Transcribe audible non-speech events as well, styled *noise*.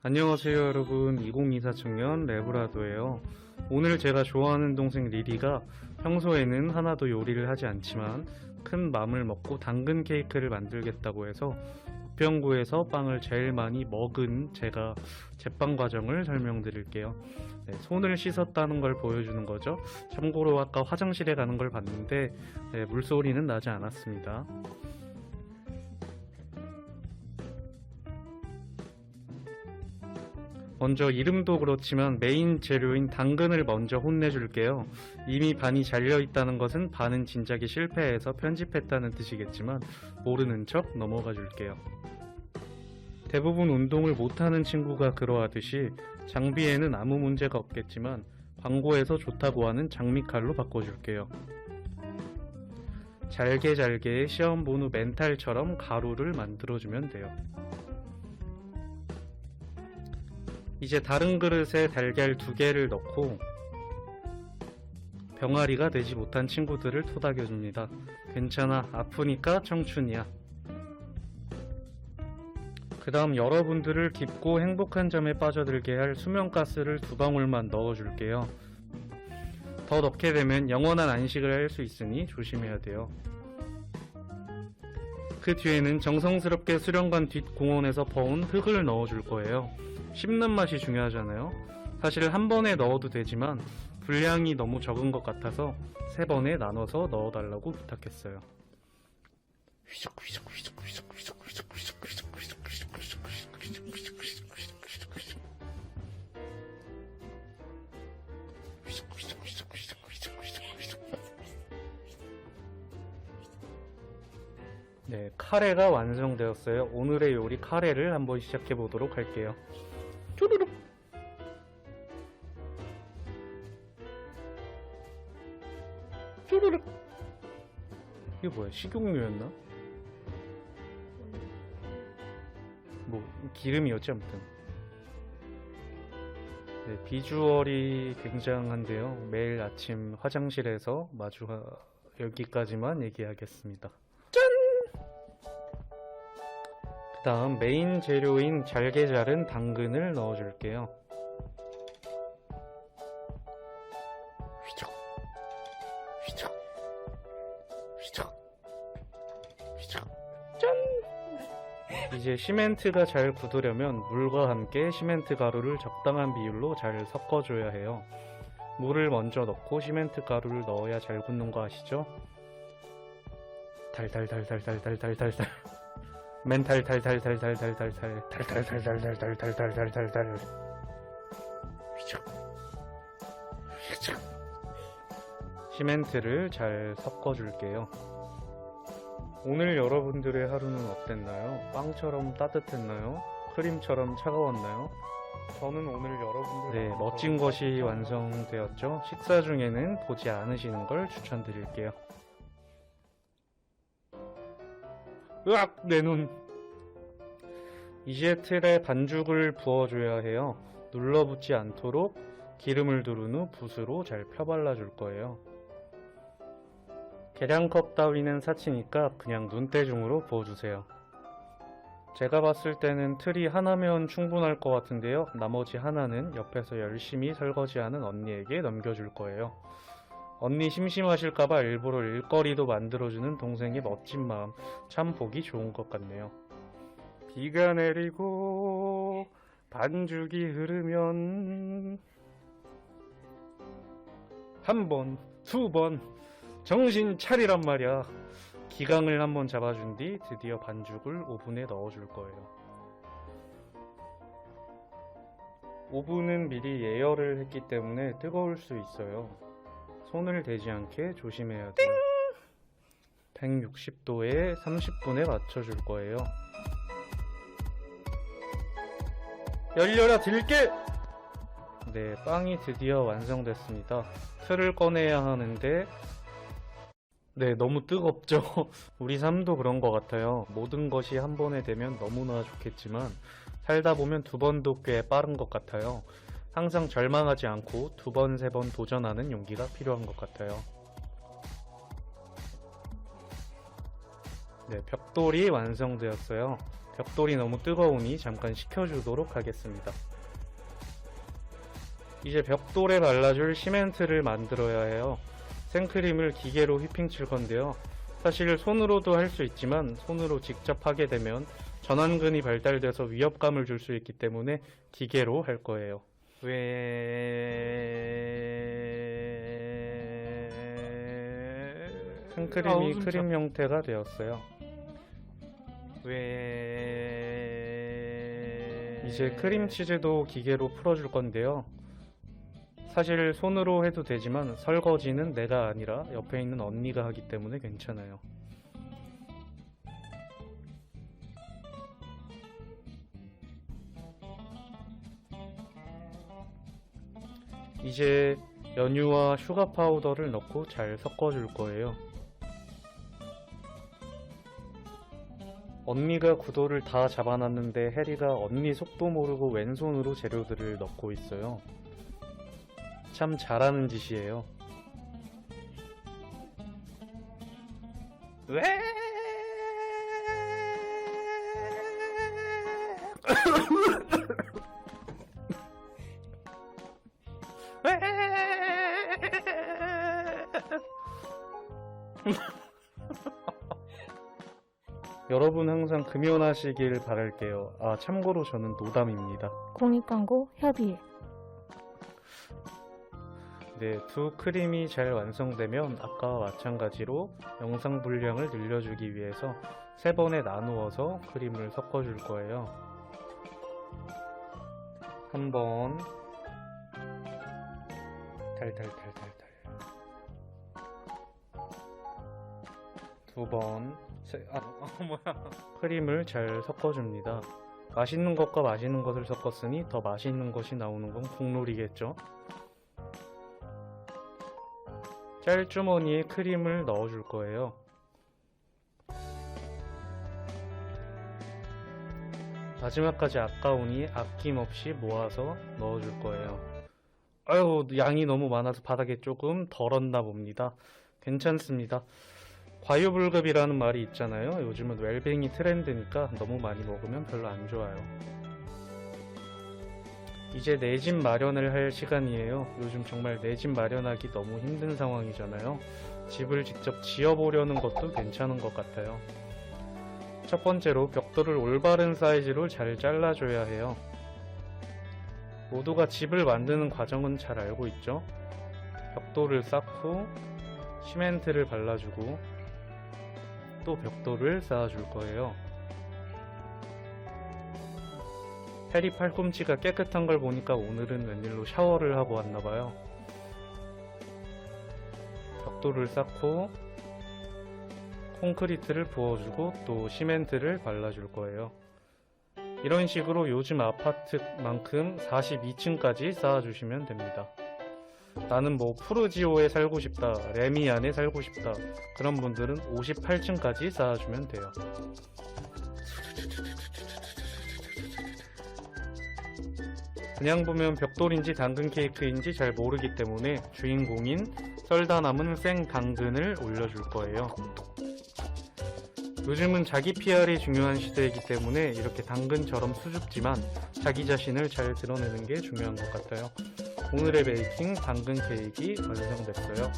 안녕하세요 여러분. 2024 청년 레브라도예요. 오늘 제가 좋아하는 동생 리리가 평소에는 하나도 요리를 하지 않지만 큰 맘을 먹고 당근 케이크를 만들겠다고 해서 부평구에서 빵을 제일 많이 먹은 제가 제빵 과정을 설명드릴게요. 네, 손을 씻었다는 걸 보여주는 거죠. 참고로 아까 화장실에 가는 걸 봤는데 네, 물소리는 나지 않았습니다 먼저 이름도 그렇지만 메인 재료인 당근을 먼저 혼내줄게요. 이미 반이 잘려 있다는 것은 반은 진작에 실패해서 편집했다는 뜻이겠지만 모르는 척 넘어가 줄게요. 대부분 운동을 못하는 친구가 그러하듯이 장비에는 아무 문제가 없겠지만 광고에서 좋다고 하는 장미칼로 바꿔줄게요. 잘게 잘게 시험 본 후 멘탈처럼 가루를 만들어주면 돼요. 이제 다른 그릇에 달걀 두 개를 넣고 병아리가 되지 못한 친구들을 토닥여줍니다. 괜찮아, 아프니까 청춘이야. 그 다음 여러분들을 깊고 행복한 점에 빠져들게 할 수면가스를 두 방울만 넣어줄게요. 더 넣게 되면 영원한 안식을 할 수 있으니 조심해야 돼요. 그 뒤에는 정성스럽게 수련관 뒷 공원에서 버운 흙을 넣어줄 거예요. 씹는 맛이 중요하잖아요. 사실 한 번에 넣어도 되지만 분량이 너무 적은 것 같아서 세 번에 나눠서 넣어달라고 부탁했어요. 네, 카레가 완성되었어요. 오늘의 요리 카레를 한번 시작해 보도록 할게요. 뭐야? 식용유였나? 뭐 기름이었지 아무튼. 네, 비주얼이 굉장한데요. 매일 아침 화장실에서 마주 여기까지만 얘기하겠습니다. 그 다음 메인 재료인 잘게 자른 당근을 넣어줄게요. 이제 시멘트가 잘 굳으려면 물과 함께 시멘트 가루를 적당한 비율로 잘 섞어줘야 해요. 물을 먼저 넣고 시멘트 가루를 넣어야 잘 굳는 거 아시죠? 달달달달달달달달달달 멘탈 달달달달달달달 달달달달달달달달달달 시멘트를 잘 섞어줄게요. 오늘 여러분들의 하루는 어땠나요? 빵처럼 따뜻했나요? 크림처럼 차가웠나요? 저는 오늘 여러분들 네 멋진 것이 완성되었죠. 식사 중에는 보지 않으시는 걸 추천드릴게요. 으악! 내 눈. 이제 틀에 반죽을 부어줘야 해요. 눌러붙지 않도록 기름을 두른 후 붓으로 잘 펴발라 줄 거예요. 계량컵 따위는 사치니까 그냥 눈대중으로 부어주세요. 제가 봤을 때는 틀이 하나면 충분할 것 같은데요. 나머지 하나는 옆에서 열심히 설거지하는 언니에게 넘겨줄 거예요. 언니 심심하실까봐 일부러 일거리도 만들어주는 동생의 멋진 마음 참 보기 좋은 것 같네요. 비가 내리고 반죽이 흐르면 한 번, 두 번 정신 차리란 말이야. 기강을 한번 잡아준 뒤 드디어 반죽을 오븐에 넣어줄 거예요. 오븐은 미리 예열을 했기 때문에 뜨거울 수 있어요. 손을 대지 않게 조심해야 돼요. 160도에 30분에 맞춰줄 거예요. 열려라 들게! 네, 빵이 드디어 완성됐습니다. 틀을 꺼내야 하는데, 네, 너무 뜨겁죠? *laughs* 우리 삶도 그런 것 같아요. 모든 것이 한 번에 되면 너무나 좋겠지만, 살다 보면 두 번도 꽤 빠른 것 같아요. 항상 절망하지 않고 두 번, 세 번 도전하는 용기가 필요한 것 같아요. 네, 벽돌이 완성되었어요. 벽돌이 너무 뜨거우니 잠깐 식혀주도록 하겠습니다. 이제 벽돌에 발라줄 시멘트를 만들어야 해요. 생크림을 기계로 휘핑 칠 건데요. 사실 손으로도 할 수 있지만 손으로 직접 하게 되면 전완근이 발달돼서 위협감을 줄 수 있기 때문에 기계로 할 거예요. 왜 생크림이 숨차. 크림 형태가 되었어요. 왜 이제 크림 치즈도 기계로 풀어줄 건데요. 사실 손으로 해도 되지만 설거지는 내가 아니라 옆에 있는 언니가 하기 때문에 괜찮아요. 이제 연유와 슈가 파우더를 넣고 잘 섞어줄 거예요. 언니가 구도를 다 잡아놨는데 해리가 언니 속도 모르고 왼손으로 재료들을 넣고 있어요. 참 잘하는 짓이에요. 왜 여러분 항상 금연하시길 바랄게요. 아, 참고로 저는 노담입니다. 공익광고 협의 네, 두 크림이 잘 완성되면 아까와 마찬가지로 영상 분량을 늘려주기 위해서 세 번에 나누어서 크림을 섞어 줄 거예요. 한 번, 달달달달달. 두 번, 세, 아, *laughs* 어, 뭐야 크림을 잘 섞어줍니다. 맛있는 것과 맛있는 것을 섞었으니 더 맛있는 것이 나오는 건 국룰이겠죠? 짤주머니에 크림을 넣어줄 거예요. 마지막까지 아까우니 아낌없이 모아서 넣어줄 거예요. 아유, 양이 너무 많아서 바닥에 조금 덜었나 봅니다. 괜찮습니다. 과유불급이라는 말이 있잖아요. 요즘은 웰빙이 트렌드니까 너무 많이 먹으면 별로 안 좋아요. 이제 내 집 마련을 할 시간이에요. 요즘 정말 내 집 마련하기 너무 힘든 상황이잖아요. 집을 직접 지어보려는 것도 괜찮은 것 같아요. 첫 번째로 벽돌을 올바른 사이즈로 잘 잘라줘야 해요. 모두가 집을 만드는 과정은 잘 알고 있죠? 벽돌을 쌓고 시멘트를 발라주고 또 벽돌을 쌓아줄 거예요. 해리 팔꿈치가 깨끗한 걸 보니까 오늘은 웬일로 샤워를 하고 왔나봐요. 벽돌을 쌓고 콘크리트를 부어주고 또 시멘트를 발라줄 거예요. 이런 식으로 요즘 아파트만큼 42층까지 쌓아주시면 됩니다. 나는 뭐 푸르지오에 살고 싶다, 레미안에 살고 싶다. 그런 분들은 58층까지 쌓아주면 돼요. 그냥 보면 벽돌인지 당근 케이크인지 잘 모르기 때문에 주인공인 썰다 남은 생 당근을 올려줄 거예요. 요즘은 자기 PR이 중요한 시대이기 때문에 이렇게 당근처럼 수줍지만 자기 자신을 잘 드러내는 게 중요한 것 같아요. 오늘의 베이킹 당근 케이크 완성됐어요.